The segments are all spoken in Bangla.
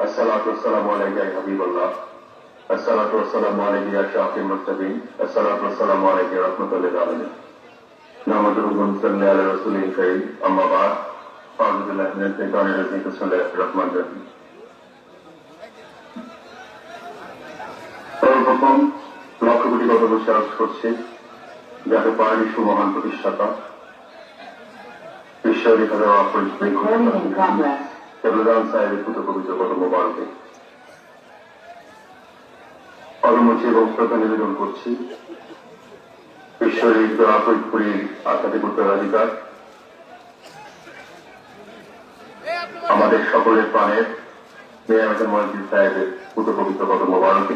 الصلاة والسلام عليك يا حبيب الله الصلاة والسلام عليك يا شافي المرتبين الصلاة والسلام عليك يا رحمة للعالمين نحمده ونصلي على رسوله الكريم أما بعد أعوذ بالله من الشيطان الرجيم بسم الله الرحمن الرحيم সর্বপ্রথম লক্ষ কোটি গত বছর করছে যাকে পাহাড়ি সুমহান প্রতিষ্ঠাতা ঈশ্বরী ভাবে Recording in সাহেবের পুত্র পবিত্র কত মোবারকে কর্মচি এবং শ্রদ্ধা নিবেদন করছি ঈশ্বরের ফরিদপুরীর আধ্যাত্মিক উত্তরাধিকার আমাদের সকলের প্রাণের মেয়ামতের মসজিদ সাহেবের পুত্র পবিত্র কত মোবারকে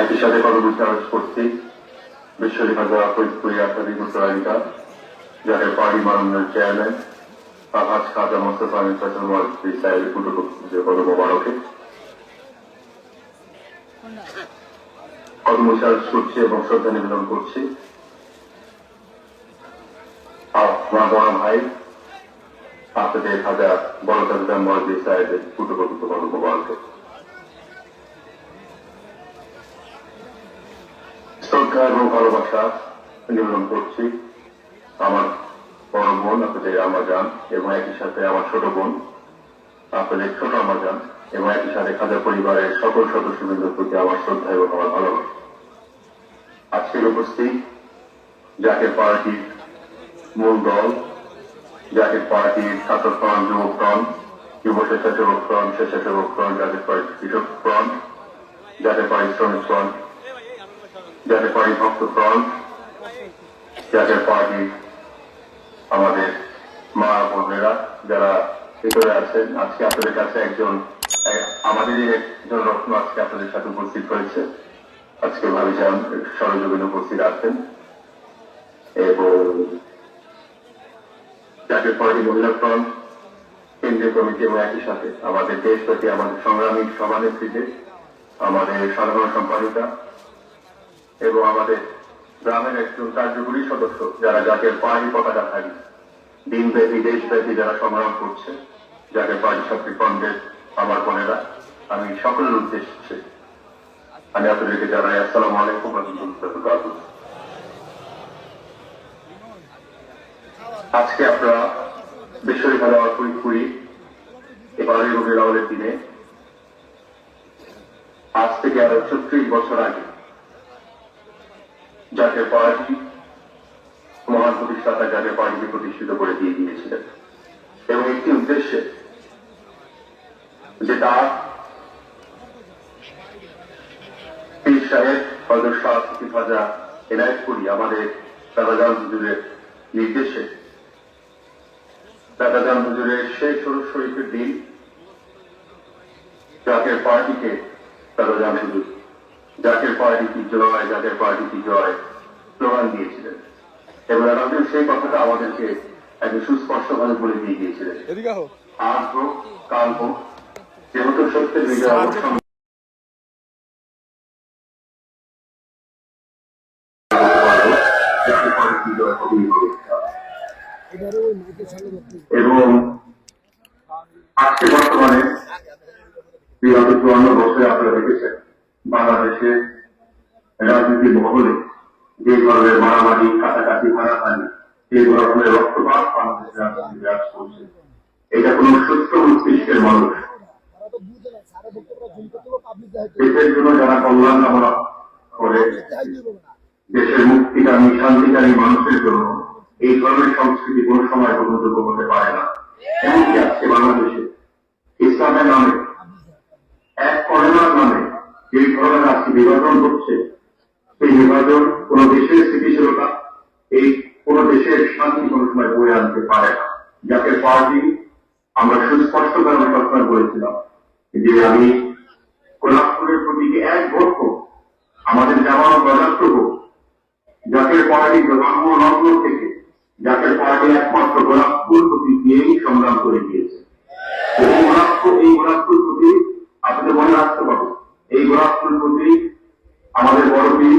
একই সাথে কত বিচারজ করছি বিশ্বরেখা দেওয়া ফরিদপুরী আধ্যাত্মিক উত্তরাধিকার যাকে পার্টি মাননীয় চেয়ারম্যান আহাজ খাজা মোস্তফা আমির ফসল মসজিদ সাহেবের কত মোবারকে। কর্মচারজ করছি এবং শ্রদ্ধা নিবেদন করছি। আমার বড় ভাই, আপনাদের খাজা বড় খাজা মসজিদ সাহেবের কত মোবারকে। শ্রদ্ধা এবং ভালোবাসা নিবেদন করছি। আমার বড় বোন, আপনাদের আমাজান এবং একই সাথে আমার ছোট বোন, আপনাদের ছোট আমাজান এবং একই সাথে খাজা পরিবারের সকল সদস্যবৃন্দের প্রতি আমার শ্রদ্ধা এবং আমার ভালোবাসা। আজকের উপস্থিত, যাকে পার্টির মূল দল, যাকে পার্টির ছাত্র ফ্রন্ট যুব ফ্রন্ট যুব স্বেচ্ছাসেবক ফ্রন্ট স্বেচ্ছাসেবক ফ্রন্ট জাতীয় পার্টি কৃষক ফ্রন্ট জাতীয় পার্টি শ্রমিক ফ্রন্ট জাতীয় পার্টি ভক্ত ফ্রন্ট জাতীয় পার্টি ভিতরে আছেন। আজকে আপনাদের কাছে একজন আমাদেরই একজন রত্ন আজকে আপনাদের সাথে উপস্থিত হয়েছে। আজকে ভাবিজান সরজমিন উপস্থিত আছেন। এবং জাতীয় পার্টি মহিলা ফ্রন্ট, কেন্দ্রীয় কমিটি এবং একই সাথে আমাদের দেশব্যাপী, আমাদের সংগ্রামী সভানেত্রীদের, আমাদের সাধারণ সম্পাদিকা এবং আমাদের গ্রামের একজন কার্যকরী সদস্য, যারা জাতীয় পার্টি পতাকা থাকি দিনব্যাপী দেশব্যাপী যারা সংগ্রাম করছে জাতীয় পার্টি শক্তি ফ্রন্টের আমার বোনেরা, আমি সকলের উদ্দেশ্যে আমি আপনাদেরকে জানাই আসসালামু আলাইকুম রহমতুল্লাহ আজকে আপনারা বিশ্ববিদ্যালয় আমার ফরিদপুরি এবারে রবি রাওয়ালের দিনে। আজ থেকে আরও ছত্রিশ বছর আগে জাতীয় পার্টি মহান প্রতিষ্ঠাতা জাতীয় পার্টিকে প্রতিষ্ঠিত করে দিয়ে দিয়েছিলেন। এবং একটি উদ্দেশ্যে যে তার পীর সাহেব হজর শাহ হাজা এনায়ত করি, আমাদের দাদাজান হুজুরের নির্দেশে। দাদাজান হুজুরের শেষ ষোড়শ শরীফের দিন জাতীয় পার্টিকে দাদাজান হুজুর জাতীয় পার্টি কি জয় জাতীয় পার্টি কি জয় স্লোগান দিয়েছিলেন। এবং সেই কথাটা আমাদেরকে একদম সুস্পষ্টভাবে বলে দিয়ে গিয়েছিলেন। আজ হোক কাল হোক যেহেতু সত্যের বিজয় এবং আজকে বর্তমানে বিগত চুয়ান্ন বছরে আপনারা দেখেছেন বাংলাদেশে রাজনীতি মহলে যে ধরনের মারামারি, কাটাকাটি, হানাহানি যে ধরনের রক্তপাত বাংলাদেশে রাজনীতি বিরাজ করছে। এটা কোন সুস্থ মস্তিষ্কের মানুষ। দেশের জন্য যারা কল্যাণ কামনা করে, দেশের মুক্তিকামী, শান্তিকামী মানুষের জন্য এই ধরনের সংস্কৃতি কোন সময় গ্রহণযোগ্য হতে পারে না। এমনকি আজকে বাংলাদেশে ইসলামের নামে, এক করোনার নামে যে ধরনের আজকে বিভাজন হচ্ছে, সেই কোন দেশের স্থিতিশীলতা এই কোন দেশের শান্তি কোন সময় বয়ে আনতে পারে না। যাকে পার্টি আমরা সুস্পষ্ট ভাবে ঘোষণা করেছিলাম যে আমি গোলাপপুরের প্রতীকে এক ভোট আমাদের জামানো গণাত্র হোক জাতীয় পার্টি জন্ম থেকে জাতীয় পার্টি একমাত্র গোলাপপুর প্রতীক নিয়েই সংগ্রাম করে গিয়েছে এই গোলাপপুর এই গোলাপপুর প্রতীক আপনাদের মনে রাখতে পারব এই গোলাপপুর প্রতি আমাদের বড় পীর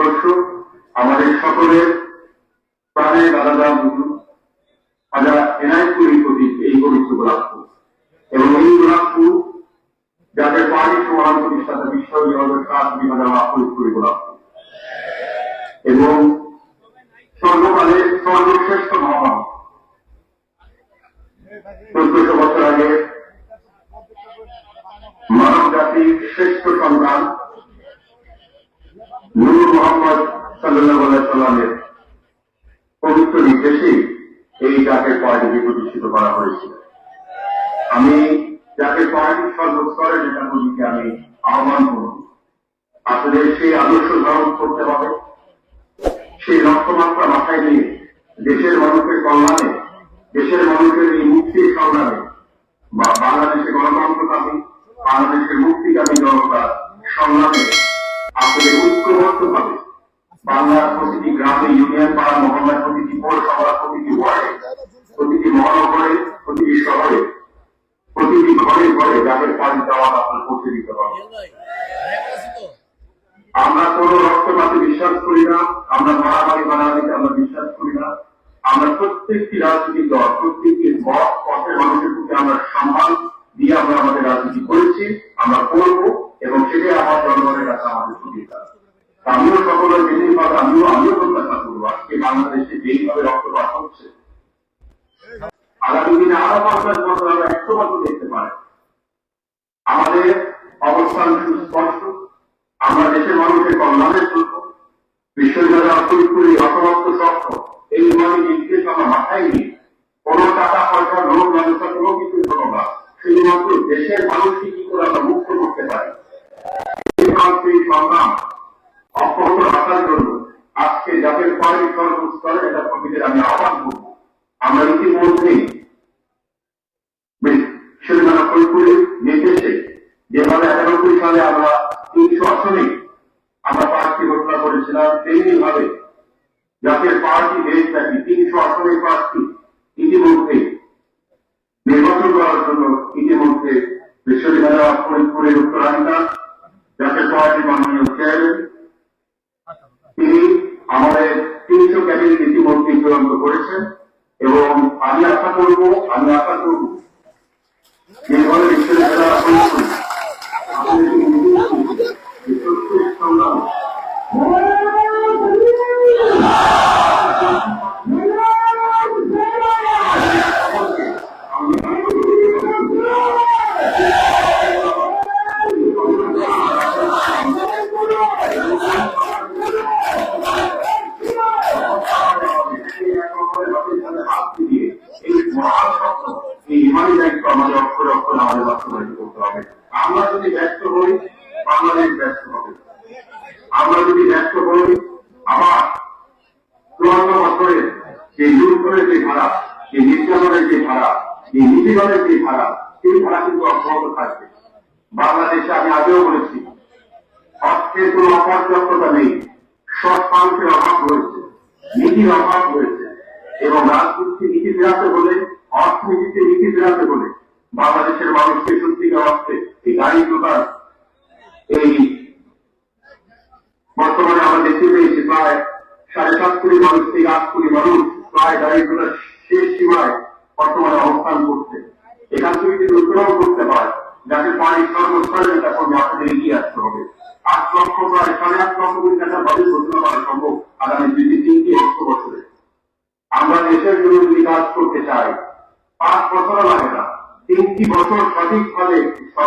পথ আমাদের সকলের প্রাণের দাদা আমরা এনআইপুরি প্রতীক এই পবিত্র গোলাপপুর। এবং এই গোলাপপুর, যাদের পানি সমান প্রতিষ্ঠাতা বিশ্ববিদ্যালয়ের কাজ বিভাগে ফরিদপুরি গোলাপপুর। এবং সর্বকালের সর্বশ্রেষ্ঠ মহামানব। চোদ্দশো বছর আগে মানব জাতির শ্রেষ্ঠ সন্তান নূর মোহাম্মদ সাল্লামের পবিত্র নির্দেশে এই জাতের পার্টিকে প্রতিষ্ঠিত করা হয়েছিল আমি জাতের পার্টির সর্বস্তরে করিকে আমি আহ্বান করব। আপনাদের সেই আদর্শ ধারণ করতে হবে। সেই লক্ষ্যমাত্রা মাথায় নিয়ে দেশের মানুষের কল্যাণে, দেশের মানুষের এই মুক্তির সংগ্রামে, বা বাংলাদেশের গণতন্ত্রকামী, বাংলাদেশের মুক্তিকামী জনতার সংগ্রামে আপনাদের ঐক্যবদ্ধ ভাবে বাংলার প্রতিটি গ্রামে ইউনিয়ন পাড়া মহল্লার প্রতিটি পৌরসভা প্রতিটি ওয়ার্ডে প্রতিটি মহানগরে প্রতিটি শহরে প্রতিটি ঘরে ঘরে যাদের পানি দেওয়া আপনার পৌঁছে দিতে হবে। আমরা কোনো রক্তপাতে বিশ্বাস করি না আমরা মারামারি মারামারিতে আমরা বিশ্বাস করি না। আমরা প্রত্যেকটি রাজনৈতিক দল প্রত্যেকটি মত পথের মানুষের প্রতি আমরা সম্মান দিয়ে আমরা আমাদের রাজনীতি করেছি আমরা করব। এবং সেটাই আমার জনগণের কাছে আমাদের সুবিধা। আমিও সকলের জিনিস পাবে আমিও আমিও প্রত্যাশা করব আজকে বাংলাদেশে যেইভাবে রক্তপাত হচ্ছে। আগামী দিনে আরও পঞ্চাশ বছর আমরা একশো বছর দেখতে পারি। আমাদের অবস্থান সুস্পষ্ট আমরা দেশের মানুষের কল্যাণের জন্য বিশ্ববিদ্যালয় ফরিদপুরি অসমস্ত শর্ত এই মানে নির্দেশ আমরা মাথায় নিয়ে কোন টাকা পয়সা লোক ব্যবস্থা কোনো কিছু হলো না। শুধুমাত্র দেশের মানুষকে কি করে আমরা মুক্ত করতে পারি? সেই সংগ্রাম অব্যাহত রাখার জন্য আজকে যাদের পরে সর্বস্তরে এটা কমিটির আমি আহ্বান করব। আমরা ইতিমধ্যেই বিশ্ববিদ্যালয় ফরিদপুরের নির্দেশে যেভাবে একানব্বই সালে আমরা তিনশো আসনে আমরা প্রার্থী ঘোষণা করেছিলাম তেমনি ভাবে জাতীয় পার্টি দেশব্যাপী তিনশো আসনের প্রার্থী ইতিমধ্যে নির্বাচন করার জন্য ইতিমধ্যে বিশ্ববিদ্যালয় ফরিদপুরের উত্তরাধিকার জাতীয় পার্টি মাননীয় চেয়ারম্যান তিনি আমাদের তিনশো ক্যাবিনেট ইতিমধ্যে চূড়ান্ত করেছেন এবং আমি আশা করব আমি আশা করব যেভাবে বিশ্ববিদ্যালয় ফরিদপুর আমাদের এই নির্দেশে যে সত্যের সংগ্রাম আমরা যদি ব্যস্ত হই, বাংলাদেশ ব্যস্ত হবে। আমরা যদি ব্যস্ত হই, আবার চুয়ান্ন বছরের যে লুটনের যে ধারা, যে নির্যাতনের যে ধারা, যে নীতিগণের যে ধারা, সেই ধারা কিন্তু অব্যাহত থাকবে। বাংলাদেশে আমি আগেও বলেছি, অর্থের কোন অপর্যাপ্ততা নেই। সৎ মানুষের অভাব রয়েছে, নীতির অভাব রয়েছে, এবং রাজনীতি নীতি ফেরাতে হলে, অর্থনীতিতে নীতি ফেরাতে হলে বাংলাদেশের মানুষকে সত্যিকার অর্থে এই দারিদ্রতার এই বর্তমানে আমরা দেখতে পেয়েছি প্রায় সাড়ে সাত কোটি মানুষ থেকে আট কোটি মানুষ প্রায় দারিদ্রতার শেষ সীমায় বর্তমানে অবস্থান করছে। এখান থেকে যদি উত্তরণ করতে পারে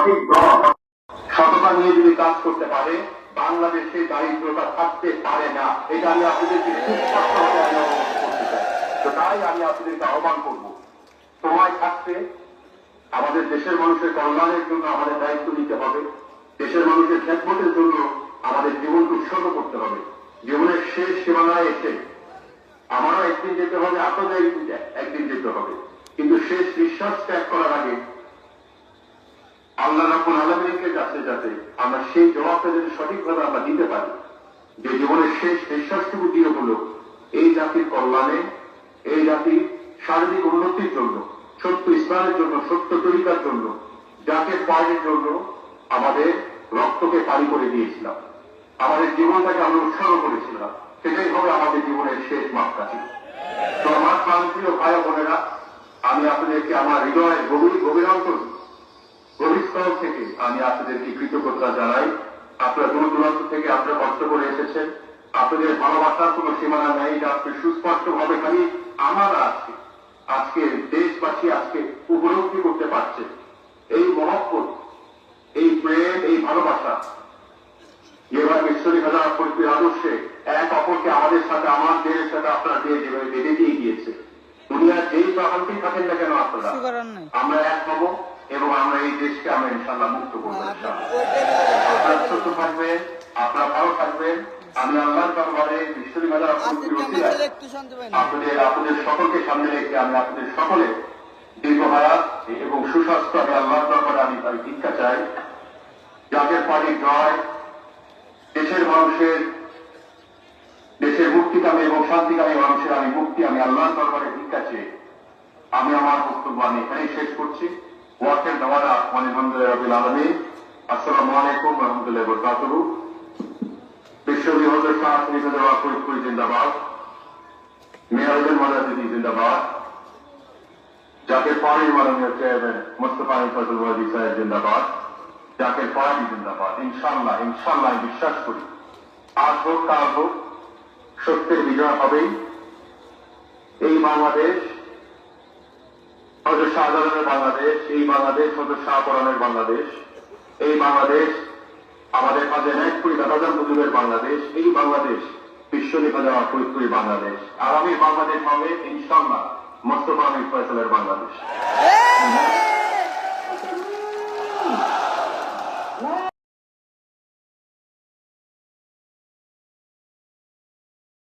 সঠিক সততা নিয়ে যদি কাজ করতে পারে, বাংলাদেশে দারিদ্রতা থাকতে পারে না। এটা আমি আপনাদেরকে খুব স্পষ্টভাবে আমি করতে চাই। তো তাই আমি আপনাদেরকে আহ্বান করব। সময় থাকতে আমাদের দেশের মানুষের কল্যাণের জন্য আমাদের দায়িত্ব নিতে হবে। দেশের মানুষের খেদমতের জন্য আমাদের জীবনকে উৎসর্গ করতে হবে। জীবনের শেষ সীমানায় এসে আমারও একদিন যেতে হবে আপনাদের একদিন যেতে হবে। কিন্তু শেষ নিঃশ্বাস ত্যাগ করার আগে আল্লাহ রাবুল আলমীকে কাছে যাতে আমরা সেই জবাবটা যদি সঠিকভাবে আমরা দিতে পারি, যে জীবনের শেষ নিঃশ্বাসটুকু দিয়ে হলো এই জাতির কল্যাণে, এই জাতির শারীরিক উন্নতির জন্য, সত্য ইসলামের জন্য, সত্য তরিকার জন্য জাতীয় পার্টির জন্য আমাদের রক্তকে পারি করে দিয়েছিলাম। আমাদের জীবনটাকে আমরা উৎসর্গ করেছিলাম। সেটাই হবে আমাদের জীবনের শেষ মাপকাঠি। তো আমার প্রান্তীয় ভাই বোনেরা, আমি আপনাদেরকে আমার হৃদয়ের গভীর গভীর অন্তর গভীরস্থল থেকে আমি আপনাদেরকে কৃতজ্ঞতা জানাই। আপনারা দূর দূরান্ত থেকে আপনারা কষ্ট করে এসেছেন আপনাদের ভালোবাসার কোনো সীমানা নেই। এটা আপনি সুস্পষ্ট ভাবে খালি আমরা আজকে আজকে দেশবাসী আজকে উপলব্ধি করতে পারছে। এই মহব্বত এই প্রেম এই ভালোবাসা যেভাবে ঈশ্বরী হাজার পরিচয় আদর্শে এক অপরকে আমাদের সাথে আমার দেশের সাথে আপনারা দিয়ে যেভাবে বেঁধে দিয়ে গিয়েছে। দুনিয়ার যেই প্রান্তেই থাকেন না কেন আপনারা? আমরা এক হব। এবং আমরা এই দেশকে আমরা ইনশাল্লাহ মুক্ত করব ইনশাআল্লাহ। আপনারা সুস্থ থাকবেন আপনারা ভালো থাকবেন। আমি আল্লাহর দরবারে আপনাদের আপনাদের সকলকে সামনে রেখে আমি আপনাদের সকলে দীর্ঘ হায়াত এবং সুস্বাস্থ্য আমি আল্লাহর দরবারে আমি তাই ভিক্ষা চাই। জাতীয় পার্টির জয় দেশের মানুষের দেশের মুক্তিকামী এবং শান্তিকামী মানুষের আমি মুক্তি আমি আল্লাহর দরবারে ভিক্ষা চেয়ে আমি আমার বক্তব্য আমি এখানেই শেষ করছি। ওয়াকের দেওয়ারা আলহামদুলিল্লাহ রবিল আলমী আসসালামু আলাইকুম রহমতুল্লাহ বরকাতুহু। বিশ্ববি হজরত শাহ শ্রীকাদ ফরিদপুরি জিন্দাবাদ। মেয়ারুদ্দিন মাদাদিদি জিন্দাবাদ। যাকে পার্টির মাননীয় চেয়ারম্যান মোস্তফা ফজল ওয়াজি সাহেব জিন্দাবাদ। যাকে পার্টি জিন্দাবাদ ইনশাল্লাহ ইনশাল্লাহ বিশ্বাস করি। আজ হোক, কাল হোক, সত্যের বিজয় হবেই। এই বাংলাদেশ হয়তো শাহজালালের বাংলাদেশ, এই বাংলাদেশ হয়তো শাহপরানের বাংলাদেশ, এই বাংলাদেশ আমাদের মাঝে এক কুড়ি দাদাজান মুজিবের বাংলাদেশ, এই বাংলাদেশ বিশ্ব লেখা যাওয়া ফরিদপুরি বাংলাদেশ। আর আমি বাংলাদেশ হবে ইনশাল্লাহ মোস্তফা আমির ফয়সালের বাংলাদেশ।